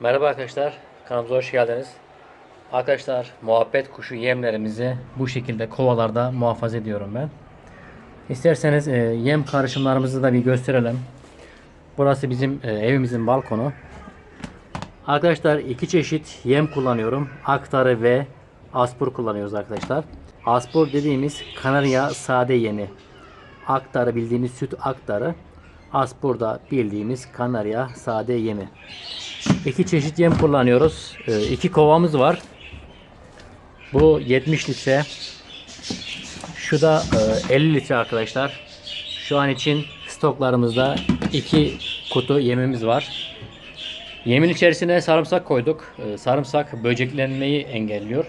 Merhaba arkadaşlar, kanalımıza hoş geldiniz. Arkadaşlar, muhabbet kuşu yemlerimizi bu şekilde kovalarda muhafaza ediyorum ben. İsterseniz e, yem karışımlarımızı da bir gösterelim. Burası bizim e, evimizin balkonu. Arkadaşlar iki çeşit yem kullanıyorum. Aktarı ve aspur kullanıyoruz arkadaşlar. Aspur dediğimiz kanarya sade yemi. Aktarı bildiğimiz süt aktarı. Aspur da bildiğimiz kanarya sade yemi. İki çeşit yem kullanıyoruz. Ee, iki kovamız var. Bu 70 litre. Şu da e, 50 litre arkadaşlar. Şu an için stoklarımızda iki kutu yemimiz var. Yemin içerisine sarımsak koyduk. Ee, sarımsak böceklenmeyi engelliyor.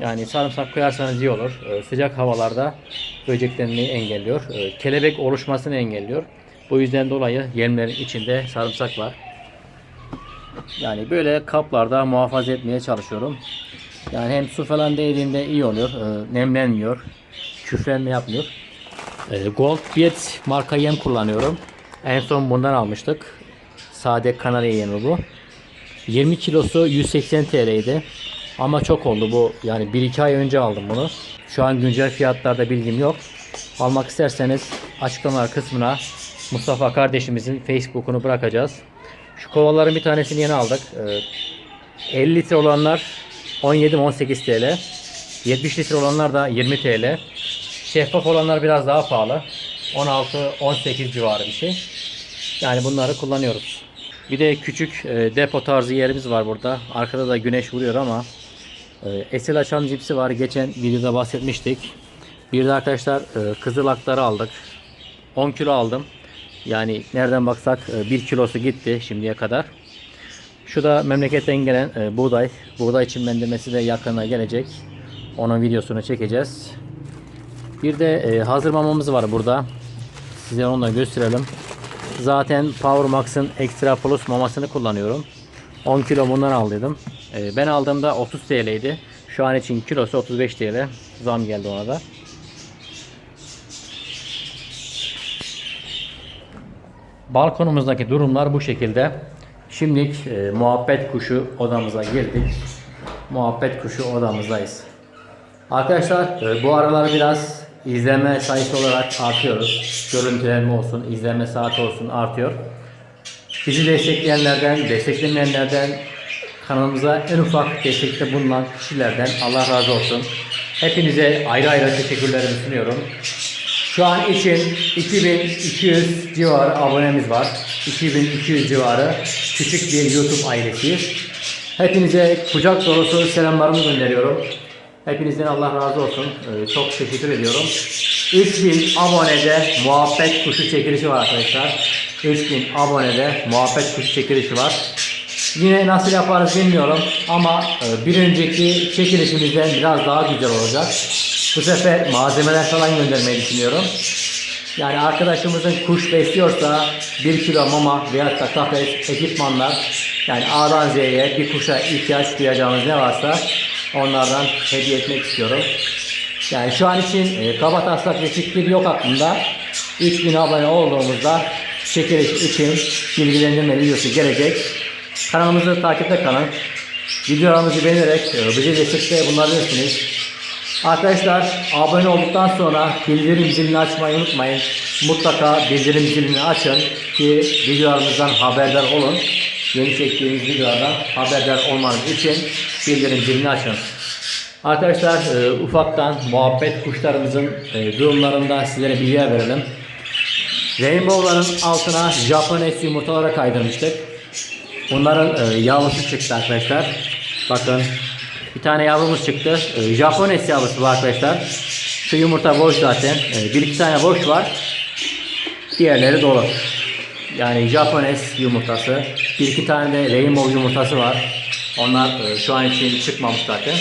Yani sarımsak koyarsanız iyi olur. Ee, sıcak havalarda böceklenmeyi engelliyor. Ee, kelebek oluşmasını engelliyor. Bu yüzden dolayı yemlerin içinde sarımsak var. Yani böyle kaplarda muhafaza etmeye çalışıyorum. Yani hem su falan değdiğinde iyi oluyor. e, nemlenmiyor. Küflenme yapmıyor. E, Gold Beard marka yem kullanıyorum. En son bundan almıştık. Sade kanarya yemi bu. 20 kilosu 180 TL'ydi. Ama çok oldu bu. Yani 1-2 ay önce aldım bunu. Şu an güncel fiyatlarda bilgim yok. Almak isterseniz açıklamalar kısmına Mustafa kardeşimizin Facebook'unu bırakacağız. Şu kovaların bir tanesini yeni aldık. Ee, 50 litre olanlar 17-18 TL. 70 litre olanlar da 20 TL. Şeffaf olanlar biraz daha pahalı. 16-18 civarı bir şey. Yani bunları kullanıyoruz. Bir de küçük e, depo tarzı yerimiz var burada. Arkada da güneş vuruyor ama e, esil açan cipsi var. Geçen videoda bahsetmiştik. Bir de arkadaşlar e, kızılakları aldık. 10 kilo aldım. Yani nereden baksak 1 kilosu gitti şimdiye kadar. Şu da memleketten gelen e, buğday. Buğday çimlendirmesi de yakına gelecek. Onun videosunu çekeceğiz. Bir de e, hazır mamamız var burada. Size onu da gösterelim. Zaten Power Max'ın Extra Plus mamasını kullanıyorum. 10 kilo bundan aldıydım. E, ben aldığımda 30 TL'ydi. Şu an için kilosu 35 TL. Zam geldi ona da. Balkonumuzdaki durumlar bu şekilde. Şimdilik e, muhabbet kuşu odamıza girdik. Muhabbet kuşu odamızdayız. Arkadaşlar e, bu aralar biraz izleme sayısı olarak artıyoruz. Görüntülenme olsun, izleme saati olsun artıyor. Bizi destekleyenlerden, desteklemeyenlerden, kanalımıza en ufak destekte bulunan kişilerden Allah razı olsun. Hepinize ayrı ayrı teşekkürlerimi sunuyorum. Şu an için 2200 civarı abonemiz var. 2200 civarı küçük bir YouTube ailesiyiz. Hepinize kucak dolusu selamlarımı gönderiyorum. Hepinizden Allah razı olsun. Ee, çok teşekkür ediyorum. 3000 abonede muhabbet kuşu çekilişi var arkadaşlar. 3000 abonede muhabbet kuşu çekilişi var. Yine nasıl yaparız bilmiyorum ama e, bir önceki çekilişimizden biraz daha güzel olacak. Bu sefer malzemeler falan göndermeyi düşünüyorum. Yani arkadaşımızın kuş besliyorsa 1 kilo mama veya da kafes, ekipmanlar yani A'dan Z'ye bir kuşa ihtiyaç duyacağımız ne varsa onlardan hediye etmek istiyorum. Yani şu an için e, kaba taslak bir yok aklımda. 3000 abone olduğumuzda çekiliş için bilgilendirme videosu gelecek. Kanalımızı takipte kalın. Videolarımızı beğenerek e, bizi destekle bulunabilirsiniz. Arkadaşlar abone olduktan sonra bildirim zilini açmayı unutmayın. Mutlaka bildirim zilini açın ki videolarımızdan haberdar olun. Yeni çektiğimiz videolardan haberdar olmanız için bildirim zilini açın. Arkadaşlar e, ufaktan muhabbet kuşlarımızın e, durumlarında sizlere bilgi verelim. Rainbow'ların altına Japones yumurtalara kaydırmıştık. Bunların e, yavrusu çıktı arkadaşlar. Bakın bir tane yavrumuz çıktı. E, Japones yavrusu bu arkadaşlar. Şu yumurta boş zaten. E, bir iki tane boş var. Diğerleri dolu. Yani Japones yumurtası. Bir iki tane de Rainbow yumurtası var. Onlar e, şu an için çıkmamış zaten.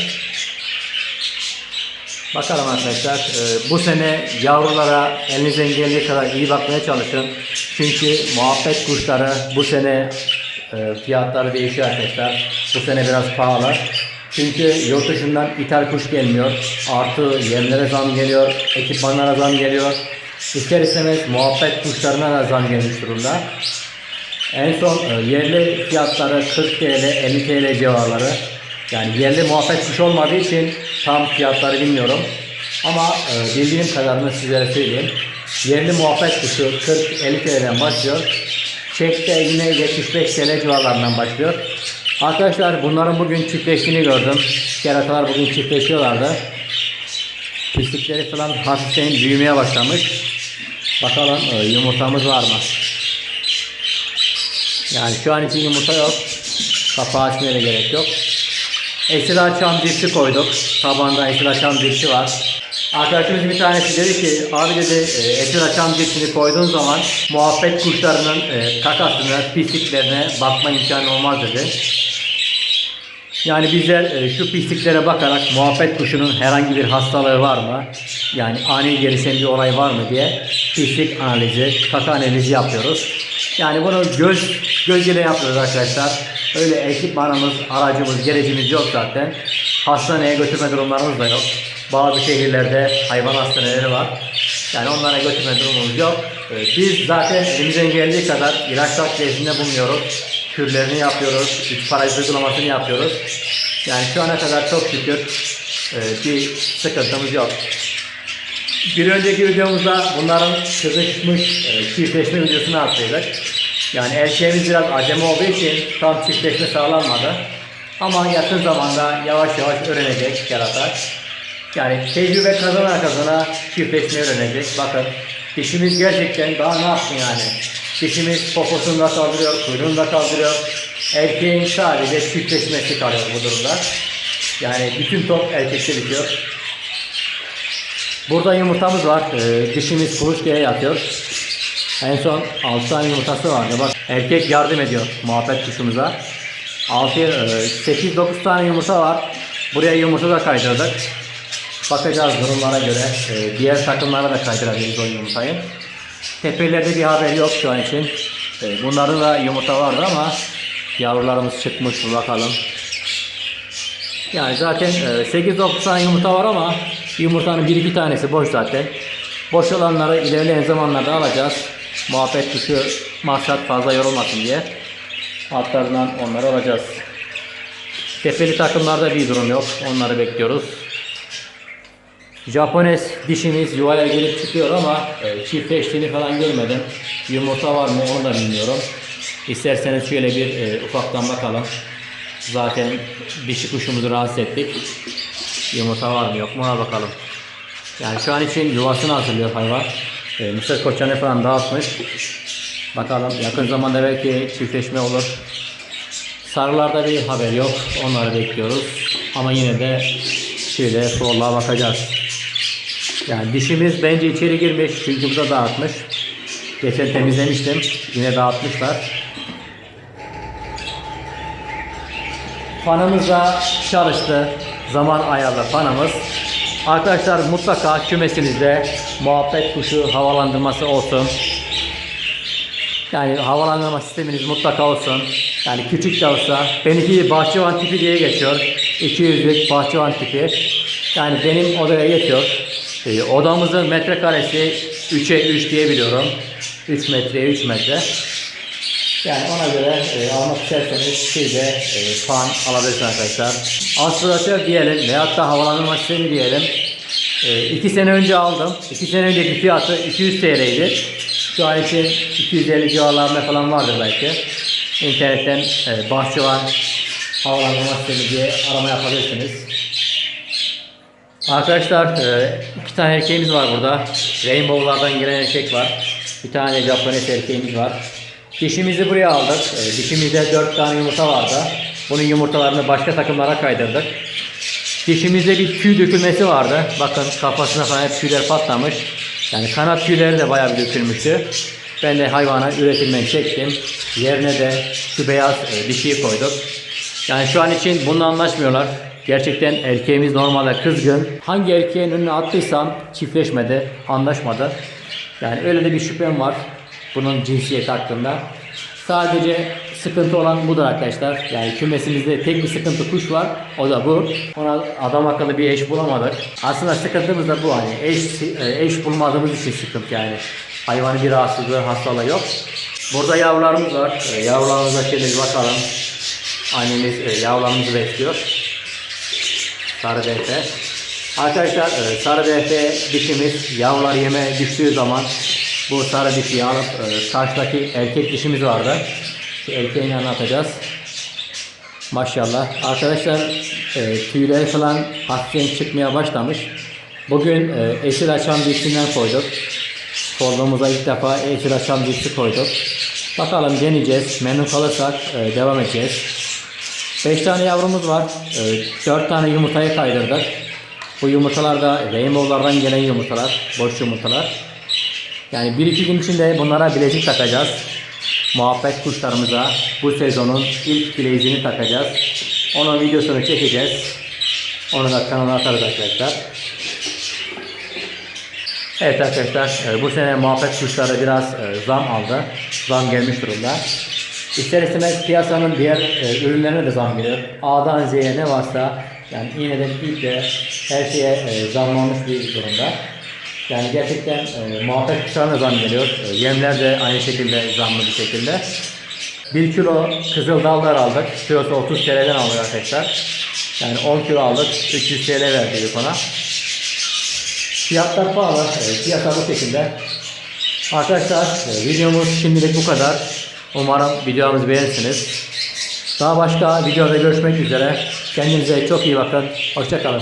Bakalım arkadaşlar. e, bu sene yavrulara elinizden geldiği kadar iyi bakmaya çalışın. Çünkü muhabbet kuşları bu sene e, fiyatları değişiyor arkadaşlar. Bu sene biraz pahalı. Çünkü yurt dışından ithal kuş gelmiyor. Artı yemlere zam geliyor. Ekipmanlara zam geliyor. İster istemez muhabbet kuşlarına da zam gelmiş durumda. En son e, yerli fiyatları 40 TL, 50 TL civarları. Yani yerli muhabbet kuş olmadığı için tam fiyatları bilmiyorum. Ama e, bildiğim kadarını sizlere söyleyeyim. Yerli muhabbet kuşu 40-50 TL'den başlıyor. Çekte yine 75 TL civarlarından başlıyor. Arkadaşlar bunların bugün çiftleştiğini gördüm. Keratalar bugün çiftleşiyorlardı. Pislikleri falan hafiften büyümeye başlamış. Bakalım e, yumurtamız var mı? Yani şu an için yumurta yok. Kapağı açmaya da gerek yok. Esir açan dipsi koyduk. Tabanda esir açan dipsi var. Arkadaşımız bir tanesi dedi ki abi dedi e, esir açan dipsini koyduğun zaman muhabbet kuşlarının e, kakasına, pisliklerine bakma imkanı olmaz dedi. Yani bizler e, şu pisliklere bakarak muhabbet kuşunun herhangi bir hastalığı var mı? Yani ani gelişen bir olay var mı diye pislik analizi, kaka analizi yapıyoruz. Yani bunu göz göz ile yapıyoruz arkadaşlar. Öyle ekipmanımız, aracımız, gerecimiz yok zaten. Hastaneye götürme durumlarımız da yok. Bazı şehirlerde hayvan hastaneleri var. Yani onlara götürme durumumuz yok. E, Biz zaten elimizden geldiği kadar ilaç takviyesinde bulunuyoruz. Kürlerini yapıyoruz, üç parazit uygulamasını yapıyoruz. Yani şu ana kadar çok şükür e, bir sıkıntımız yok. Bir önceki videomuzda bunların kızışmış e, çiftleşme videosunu attıydık. Yani erkeğimiz biraz acemi olduğu için tam çiftleşme sağlanmadı. Ama yakın zamanda yavaş yavaş öğrenecek yarata. Yani tecrübe kazana kazana çiftleşmeyi öğrenecek. Bakın dişimiz gerçekten daha ne yapsın yani. Dişimiz poposunu da kaldırıyor, kuyruğunu da kaldırıyor. Erkeğin sadece çiftleşmesi kalıyor bu durumda. Yani bütün top erkekte bitiyor. Burada yumurtamız var. Ee, dişimiz kuluçkaya yatıyor. En son 6 tane yumurtası vardı. Bak erkek yardım ediyor muhabbet kuşumuza. 6 8-9 tane yumurta var. Buraya yumurta da kaydırdık. Bakacağız durumlara göre. Ee, diğer takımlara da kaydırabiliriz o yumurtayı. Tepelerde bir haber yok şu an için. Ee, bunların da yumurta vardı ama yavrularımız çıkmış mı bakalım. Yani zaten e, 8-9 tane yumurta var ama yumurtanın 1-2 tanesi boş zaten. Boş olanları ilerleyen zamanlarda alacağız. Muhabbet kuşu maksat fazla yorulmasın diye. Altlarından onları alacağız. Tepeli takımlarda bir durum yok. Onları bekliyoruz. Japones dişimiz yuvaya gelip çıkıyor ama e, çiftleştiğini falan görmedim. Yumurta var mı onu da bilmiyorum. İsterseniz şöyle bir e, ufaktan bakalım. Zaten dişi kuşumuzu rahatsız ettik. Yumurta var mı yok mu ona bakalım. Yani şu an için yuvasını hazırlıyor hayvan. E, mısır koçanı falan dağıtmış. Bakalım yakın zamanda belki çiftleşme olur. Sarılarda bir haber yok. Onları bekliyoruz. Ama yine de şöyle soruğa bakacağız. Yani dişimiz bence içeri girmiş. Çünkü bu da dağıtmış. Geçen temizlemiştim. Yine dağıtmışlar. Fanımız da çalıştı. Zaman ayarlı fanımız. Arkadaşlar mutlaka kümesinizde muhabbet kuşu havalandırması olsun. Yani havalandırma sisteminiz mutlaka olsun. Yani küçük de olsa. Benimki bahçıvan tipi diye geçiyor. 200'lük bahçıvan tipi. Yani benim odaya yetiyor. Ee, odamızın metrekaresi 3'e 3 diye biliyorum. 3 metreye 3 metre. Yani ona göre e, almak isterseniz siz de e, fan alabilirsiniz arkadaşlar. Aspiratör diyelim veyahut da havalandırma sistemi diyelim. 2 sene önce aldım. 2 sene önceki fiyatı 200 TL'ydi. Şu an için 250 civarlarında falan vardır belki. İnternetten e, bahçıvan havalandırma sistemi diye arama yapabilirsiniz. Arkadaşlar e, iki tane erkeğimiz var burada. Rainbow'lardan gelen erkek var. Bir tane Japones erkeğimiz var. Dişimizi buraya aldık. E, dişimizde 4 tane yumurta vardı. Bunun yumurtalarını başka takımlara kaydırdık. Dişimizde bir tüy dökülmesi vardı. Bakın kafasına falan hep tüyler patlamış. Yani kanat tüyleri de bayağı bir dökülmüştü. Ben de hayvana üretimden çektim. Yerine de şu beyaz e, dişiyi koyduk. Yani şu an için bununla anlaşmıyorlar. Gerçekten erkeğimiz normalde kızgın. Hangi erkeğin önüne attıysam çiftleşmedi, anlaşmadı. Yani öyle de bir şüphem var bunun cinsiyeti hakkında. Sadece sıkıntı olan budur arkadaşlar. Yani kümesimizde tek bir sıkıntı kuş var. O da bu. Ona adam akıllı bir eş bulamadık. Aslında sıkıntımız da bu hani. Eş, eş bulmadığımız için sıkıntı yani. Hayvanın bir rahatsızlığı, hastalığı yok. Burada yavrularımız var. E, yavrularımıza bir bakalım. Annemiz e, yavrularımızı besliyor. Sarı defter. Arkadaşlar e, sarı defter dişimiz yavrular yeme düştüğü zaman bu sarı dişiyi alıp e, karşıdaki erkek dişimiz vardı. Şu erkeğini anlatacağız. Maşallah. Arkadaşlar e, tüyleri falan hafiften çıkmaya başlamış. Bugün esir açan dişinden koyduk. Kolluğumuza ilk defa esir açan dişi koyduk. Bakalım deneyeceğiz. Memnun kalırsak devam edeceğiz. 5 tane yavrumuz var. 4 tane yumurtayı kaydırdık. Bu yumurtalar da Rainbow'lardan gelen yumurtalar. Boş yumurtalar. Yani 1-2 gün içinde bunlara bilezik takacağız. Muhabbet kuşlarımıza bu sezonun ilk bileziğini takacağız. Onun videosunu çekeceğiz. Onu da kanala atarız arkadaşlar. Evet arkadaşlar e, bu sene muhabbet kuşları biraz e, zam aldı. Zam gelmiş durumda. İster istemez piyasanın diğer e, ürünlerine de zam geliyor. A'dan Z'ye ne varsa yani iğneden iple her şeye e, zamlanmış bir durumda. Yani gerçekten e, muhabbet kuşlarına zam geliyor. E, yemler de aynı şekilde zamlı bir şekilde. 1 kilo kızıl dallar aldık. Kilosu 30 TL'den aldık arkadaşlar. Yani 10 kilo aldık. 300 TL verdik ona. Fiyatlar pahalı. E, piyasa bu şekilde. Arkadaşlar e, videomuz şimdilik bu kadar. Umarım videomuzu beğenirsiniz. Daha başka videoda görüşmek üzere. Kendinize çok iyi bakın. Hoşçakalın.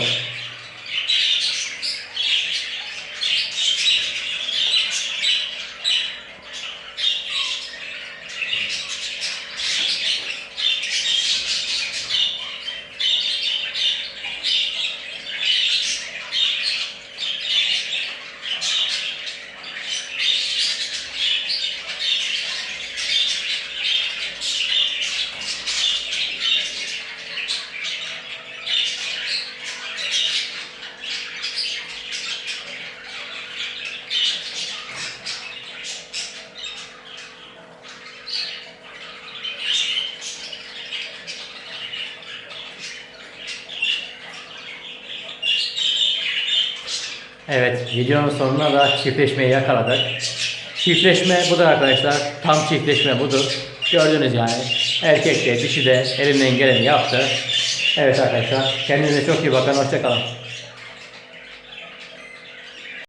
Evet, videonun sonuna da çiftleşmeyi yakaladık. Çiftleşme budur arkadaşlar. Tam çiftleşme budur. Gördünüz yani. Erkek de dişi de elinden geleni yaptı. Evet arkadaşlar. Kendinize çok iyi bakın. Hoşçakalın.